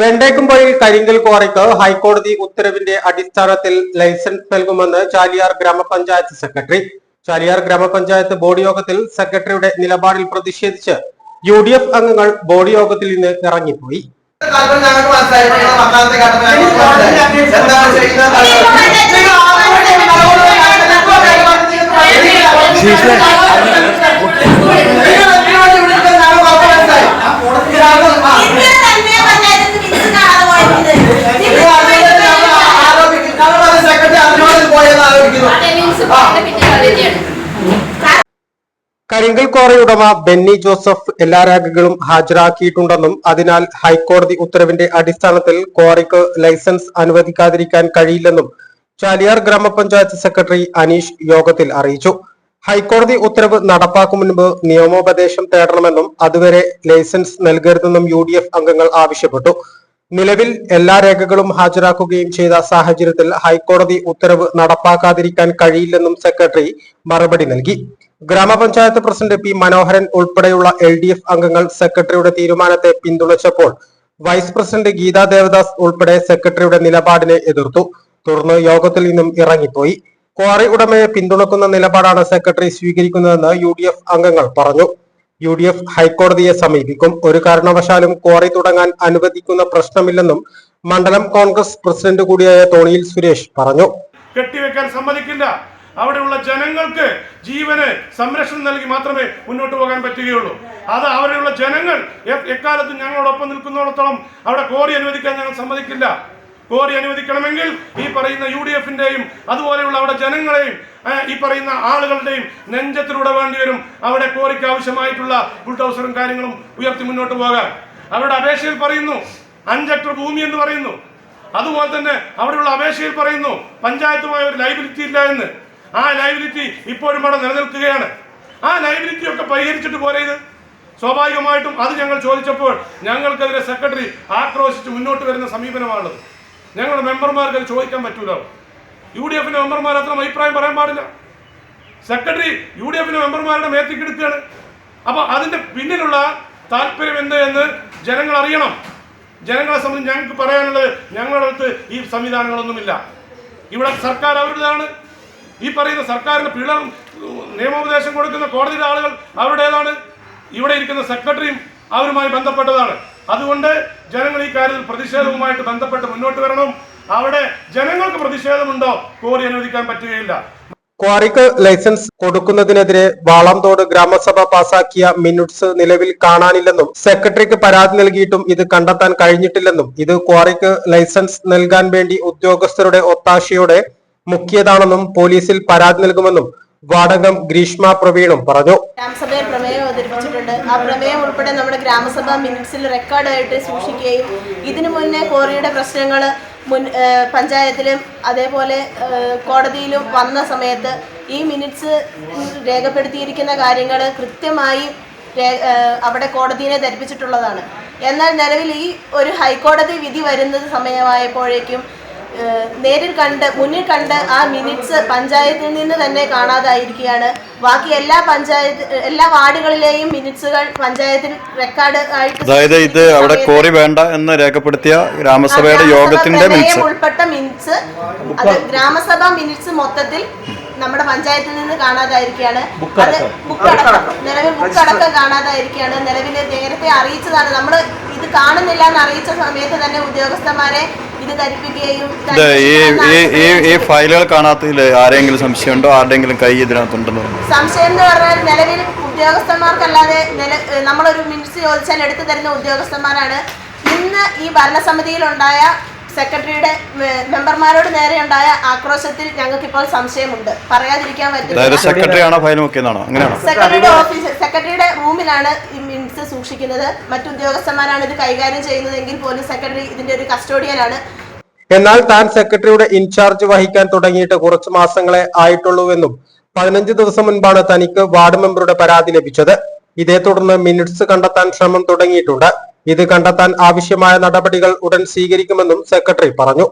വെണ്ടേക്കുംപൊഴി കരിങ്കൽ ക്വാറിക്ക് ഹൈക്കോടതി ഉത്തരവിന്റെ അടിസ്ഥാനത്തിൽ ലൈസൻസ് നൽകുമെന്ന് ചാലിയാർ ഗ്രാമപഞ്ചായത്ത് സെക്രട്ടറി. ചാലിയാർ ഗ്രാമപഞ്ചായത്ത് ബോർഡ് യോഗത്തിൽ സെക്രട്ടറിയുടെ നിലപാടിൽ പ്രതിഷേധിച്ച് യു ഡി എഫ് അംഗങ്ങൾ ബോർഡ് യോഗത്തിൽ നിന്ന് ഇറങ്ങിപ്പോയി. ഞങ്ങൾക്ക് മനസ്സിലായി. കരിങ്കൽ കോറയുടമ ബെന്നി ജോസഫ് എല്ലാ രേഖകളും ഹാജരാക്കിയിട്ടുണ്ടെന്നും അതിനാൽ ഹൈക്കോടതി ഉത്തരവിന്റെ അടിസ്ഥാനത്തിൽ ക്വാറിക്ക് ലൈസൻസ് അനുവദിക്കാതിരിക്കാൻ കഴിയില്ലെന്നും ചാലിയാർ ഗ്രാമപഞ്ചായത്ത് സെക്രട്ടറി അനീഷ് യോഗത്തിൽ അറിയിച്ചു. ഹൈക്കോടതി ഉത്തരവ് നടപ്പാക്കും മുൻപ് നിയമോപദേശം തേടണമെന്നും അതുവരെ ലൈസൻസ് നൽകരുതെന്നും യു അംഗങ്ങൾ ആവശ്യപ്പെട്ടു. നിലവിൽ എല്ലാ രേഖകളും ഹാജരാക്കുകയും ചെയ്ത സാഹചര്യത്തിൽ ഹൈക്കോടതി ഉത്തരവ് നടപ്പാക്കാതിരിക്കാൻ കഴിയില്ലെന്നും സെക്രട്ടറി മറുപടി നൽകി. ഗ്രാമപഞ്ചായത്ത് പ്രസിഡന്റ് പി മനോഹരൻ ഉൾപ്പെടെയുള്ള എൽ ഡി എഫ് അംഗങ്ങൾ സെക്രട്ടറിയുടെ തീരുമാനത്തെ പിന്തുണച്ചപ്പോൾ വൈസ് പ്രസിഡന്റ് ഗീതാ ദേവദാസ് ഉൾപ്പെടെ സെക്രട്ടറിയുടെ നിലപാടിനെ എതിർത്തു. തുടർന്ന് യോഗത്തിൽ നിന്നും ഇറങ്ങിപ്പോയി. ക്വാറി ഉടമയെ പിന്തുണക്കുന്ന നിലപാടാണ് സെക്രട്ടറി സ്വീകരിക്കുന്നതെന്ന് യു അംഗങ്ങൾ പറഞ്ഞു. യു ഡി എഫ് ഹൈക്കോടതിയെ സമീപിക്കും. ഒരു കാരണവശാലും ക്വാറി തുടങ്ങാൻ അനുവദിക്കുന്ന പ്രശ്നമില്ലെന്നും മണ്ഡലം കോൺഗ്രസ് പ്രസിഡന്റ് കൂടിയായ തോണിയിൽ സുരേഷ് പറഞ്ഞു. കെട്ടിവെക്കാൻ സമ്മതിക്കില്ല. അവിടെയുള്ള ജനങ്ങൾക്ക് ജീവന് സംരക്ഷണം നൽകി മാത്രമേ മുന്നോട്ട് പോകാൻ പറ്റുകയുള്ളൂ. അത് അവിടെയുള്ള ജനങ്ങൾ എക്കാലത്തും ഞങ്ങളോടൊപ്പം നിൽക്കുന്നിടത്തോളം അവിടെ കോറി അനുവദിക്കാൻ ഞങ്ങൾ സമ്മതിക്കില്ല. കോറി അനുവദിക്കണമെങ്കിൽ ഈ പറയുന്ന യു ഡി എഫിന്റെയും അതുപോലെയുള്ള അവിടെ ജനങ്ങളെയും ഈ പറയുന്ന ആളുകളുടെയും നെഞ്ചത്തിലൂടെ വേണ്ടി വരും അവിടെ കോറിക്ക് ആവശ്യമായിട്ടുള്ള ബുൾഡോസറും കാര്യങ്ങളും ഉയർത്തി മുന്നോട്ട് പോകാൻ. അവരുടെ അപേക്ഷയിൽ പറയുന്നു അഞ്ചക്ടർ ഭൂമി എന്ന് പറയുന്നു. അതുപോലെ തന്നെ അവിടെയുള്ള അപേക്ഷയിൽ പറയുന്നു പഞ്ചായത്തുമായ ഒരു ലൈബിലിറ്റി ഇല്ല എന്ന്. ആ ലൈബിലിറ്റി ഇപ്പോഴും അവിടെ നിലനിൽക്കുകയാണ്. ആ ലൈബിലിറ്റി ഒക്കെ പരിഹരിച്ചിട്ട് പോരെ ഇത്? സ്വാഭാവികമായിട്ടും അത് ഞങ്ങൾ ചോദിച്ചപ്പോൾ ഞങ്ങൾക്കെതിരെ സെക്രട്ടറി ആക്രോശിച്ച് മുന്നോട്ട് വരുന്ന സമീപനമാണത് ഞങ്ങളുടെ മെമ്പർമാർക്ക് അത് ചോദിക്കാൻ പറ്റൂല? യു ഡി എഫിന്റെ മെമ്പർമാർ അത്ര അഭിപ്രായം പറയാൻ പാടില്ല. സെക്രട്ടറി യു ഡി എഫിന്റെ മെമ്പർമാരുടെ മേത്തി കിടക്കുകയാണ്. അപ്പൊ അതിന്റെ പിന്നിലുള്ള താല്പര്യം എന്ത് എന്ന് ജനങ്ങൾ അറിയണം. ജനങ്ങളെ സംബന്ധിച്ച് ഞങ്ങൾക്ക് പറയാനുള്ളത് ഞങ്ങളുടെ അടുത്ത് ഈ സംവിധാനങ്ങളൊന്നുമില്ല. ഇവിടെ സർക്കാർ അവരുടേതാണ്. ഈ പറയുന്ന സർക്കാരിന് പിഴ നിയമോപദേശം കൊടുക്കുന്ന കോടതിയുടെ ആളുകൾ അവരുടേതാണ്. ഇവിടെ ഇരിക്കുന്ന സെക്രട്ടറിയും അവരുമായി ബന്ധപ്പെട്ടതാണ്. അതുകൊണ്ട് ജനങ്ങൾ ഈ കാര്യത്തിൽ പ്രതിഷേധവുമായിട്ട് ബന്ധപ്പെട്ട് മുന്നോട്ട് വരണം. അവിടെ ജനങ്ങൾക്ക് പ്രതിഷേധമുണ്ടോ? കോറി അനുവദിക്കാൻ പറ്റുകയില്ല. ക്വാറിക്ക് ലൈസൻസ് കൊടുക്കുന്നതിനെതിരെ വാളംതോട് ഗ്രാമസഭ പാസാക്കിയ മിനിറ്റ്സ് നിലവിൽ കാണാനില്ലെന്നും സെക്രട്ടറിക്ക് പരാതി നൽകിയിട്ടും ഇത് കണ്ടെത്താൻ കഴിഞ്ഞിട്ടില്ലെന്നും ഇത് ക്വാറിക്ക് ലൈസൻസ് നൽകാൻ വേണ്ടി ഉദ്യോഗസ്ഥരുടെ ഒത്താശയോടെ മുക്കിയതാണെന്നും പോലീസിൽ പരാതി നൽകുമെന്നും വാടകം ഗ്രീഷ്മ പ്രവീണും പറഞ്ഞു. ഗ്രാമസഭയിൽ പ്രമേയം അവതരിപ്പിച്ചിട്ടുണ്ട്. ആ പ്രമേയം ഉൾപ്പെടെ നമ്മുടെ ഗ്രാമസഭ മിനിറ്റ്സിൽ റെക്കോർഡായിട്ട് സൂക്ഷിക്കുകയും ഇതിനു മുന്നേ കോറിയുടെ പ്രശ്നങ്ങൾ മുൻ പഞ്ചായത്തിലും അതേപോലെ കോടതിയിലും വന്ന സമയത്ത് ഈ മിനിറ്റ്സ് രേഖപ്പെടുത്തിയിരിക്കുന്ന കാര്യങ്ങൾ കൃത്യമായി അവിടെ കോടതിയെ ധരിപ്പിച്ചിട്ടുള്ളതാണ്. എന്നാൽ നിലവിൽ ഈ ഒരു ഹൈക്കോടതി വിധി വരുന്നത് സമയമായപ്പോഴേക്കും നേരിൽ കണ്ട് മുന്നിൽ കണ്ട് ആ മിനിറ്റ്സ് പഞ്ചായത്തിൽ നിന്ന് തന്നെ കാണാതായിരിക്കുകയാണ്. ബാക്കി എല്ലാ പഞ്ചായത്ത് എല്ലാ വാർഡുകളിലെയും മിനിറ്റ്സുകൾ പഞ്ചായത്തിൽ റെക്കോർഡ് ആയിട്ട് അതായത് ഇത് അവിടെ കോറി വേണ്ട എന്ന് രേഖപ്പെടുത്തിയ ഗ്രാമസഭയുടെ യോഗത്തിന്റെ ഉൾപ്പെട്ട മിനിറ്റ്സ് അത് ഗ്രാമസഭ മിനിറ്റ്സ് മൊത്തത്തിൽ നമ്മുടെ പഞ്ചായത്തിൽ നിന്ന് കാണാതായിരിക്കുകയാണ്. അത് ബുക്കടക്കം നിലവിൽ ബുക്കടക്കം കാണാതായിരിക്കുകയാണ്. നിലവിൽ നേരത്തെ അറിയിച്ചതാണ്. നമ്മൾ ഇത് കാണുന്നില്ല എന്ന് അറിയിച്ച സമയത്ത് തന്നെ ഉദ്യോഗസ്ഥന്മാരെ ഈ ഫയലുകൾ കാണാത്തതിൽ ആരെങ്കിലും സംശയമുണ്ടോ? ആരുടെങ്കിലും കൈ ഇതിനകത്തുണ്ടെന്ന് സംശയം എന്ന് പറഞ്ഞാൽ നിലവിൽ ഉദ്യോഗസ്ഥന്മാർക്കല്ലാതെ നമ്മളൊരു മിനിറ്റ്സ് ചോദിച്ചാൽ എടുത്തു തരുന്ന ഉദ്യോഗസ്ഥന്മാരാണ്. ഇന്ന് ഈ ഭരണസമിതിയിലുണ്ടായ സെക്രട്ടറിയുടെ മെമ്പർമാരോട് നേരെ ഉണ്ടായ ആക്രോശത്തിൽ ഞങ്ങൾക്കിപ്പോൾ സംശയമുണ്ട്. പറയാതിരിക്കാൻ അതായത് പറ്റില്ല സെക്രട്ടറി ആണോ ഫയൽ മുക്കിയതാണോ? അങ്ങനെയാണോ? സെക്രട്ടറിയുടെ ഓഫീസ് സെക്രട്ടറിയുടെ റൂമിലാണ് ഈ മിൻസ് സൂക്ഷിക്കുന്നത്. മറ്റുദ്യോഗസ്ഥന്മാരാണ് ഇത് കൈകാര്യം ചെയ്യുന്നതെങ്കിൽ പോലും സെക്രട്ടറി ഇതിന്റെ ഒരു കസ്റ്റോഡിയനാണ്. എന്നാൽ താൻ സെക്രട്ടറിയുടെ ഇൻചാർജ് വഹിക്കാൻ തുടങ്ങിയിട്ട് കുറച്ച് മാസങ്ങളെ ആയിട്ടുള്ളൂവെന്നും പതിനഞ്ച് ദിവസം മുൻപാണ് തനിക്ക് വാർഡ് മെമ്പറുടെ പരാതി ലഭിച്ചത്. ഇതേ തുടർന്ന് മിനിറ്റ്സ് കണ്ടെത്താൻ ശ്രമം തുടങ്ങിയിട്ടുണ്ട്. ഇത് കണ്ടെത്താൻ ആവശ്യമായ നടപടികൾ ഉടൻ സ്വീകരിക്കുമെന്നും സെക്രട്ടറി പറഞ്ഞു.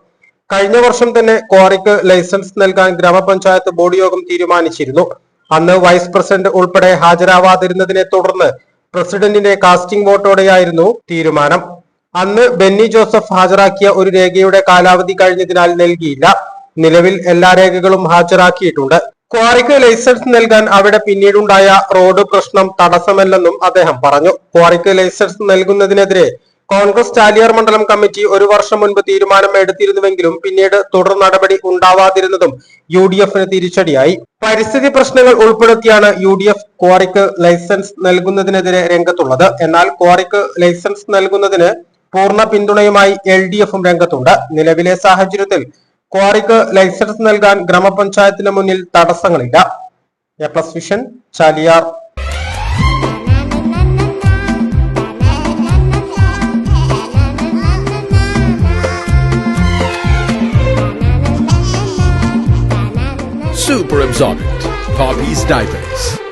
കഴിഞ്ഞ വർഷം തന്നെ ക്വാറിക്ക് ലൈസൻസ് നൽകാൻ ഗ്രാമപഞ്ചായത്ത് ബോർഡ് യോഗം തീരുമാനിച്ചിരുന്നു. അന്ന് വൈസ് പ്രസിഡന്റ് ഉൾപ്പെടെ ഹാജരാവാതിരുന്നതിനെ തുടർന്ന് പ്രസിഡന്റിന്റെ കാസ്റ്റിംഗ് വോട്ടോടെയായിരുന്നു തീരുമാനം. അന്ന് ബെന്നി ജോസഫ് ഹാജരാക്കിയ ഒരു രേഖയുടെ കാലാവധി കഴിഞ്ഞതിനാൽ നൽകിയില്ല. നിലവിൽ എല്ലാ രേഖകളും ഹാജരാക്കിയിട്ടുണ്ട്. ക്വാറിക്ക് ലൈസൻസ് നൽകാൻ അവിടെ പിന്നീടുണ്ടായ റോഡ് പ്രശ്നം തടസ്സമല്ലെന്നും അദ്ദേഹം പറഞ്ഞു. ക്വാറിക്ക് ലൈസൻസ് നൽകുന്നതിനെതിരെ കോൺഗ്രസ് ചാലിയാർ മണ്ഡലം കമ്മിറ്റി ഒരു വർഷം മുൻപ് തീരുമാനം എടുത്തിരുന്നുവെങ്കിലും പിന്നീട് തുടർ നടപടി ഉണ്ടാവാതിരുന്നതും യു ഡി എഫിന് തിരിച്ചടിയായി. പരിസ്ഥിതി പ്രശ്നങ്ങൾ ഉൾപ്പെടുത്തിയാണ് യു ഡി എഫ് ക്വാറിക്ക് ലൈസൻസ് നൽകുന്നതിനെതിരെ രംഗത്തുള്ളത്. എന്നാൽ ക്വാറിക്ക് ലൈസൻസ് നൽകുന്നതിന് പൂർണ പിന്തുണയുമായി എൽ ഡി എഫും രംഗത്തുണ്ട്. നിലവിലെ സാഹചര്യത്തിൽ ക്വാറിക്ക് ലൈസൻസ് നൽകാൻ ഗ്രാമപഞ്ചായത്തിന് മുന്നിൽ തടസ്സങ്ങളില്ല A plus vision Chaliyar Super absorbent. Poppy's diapers.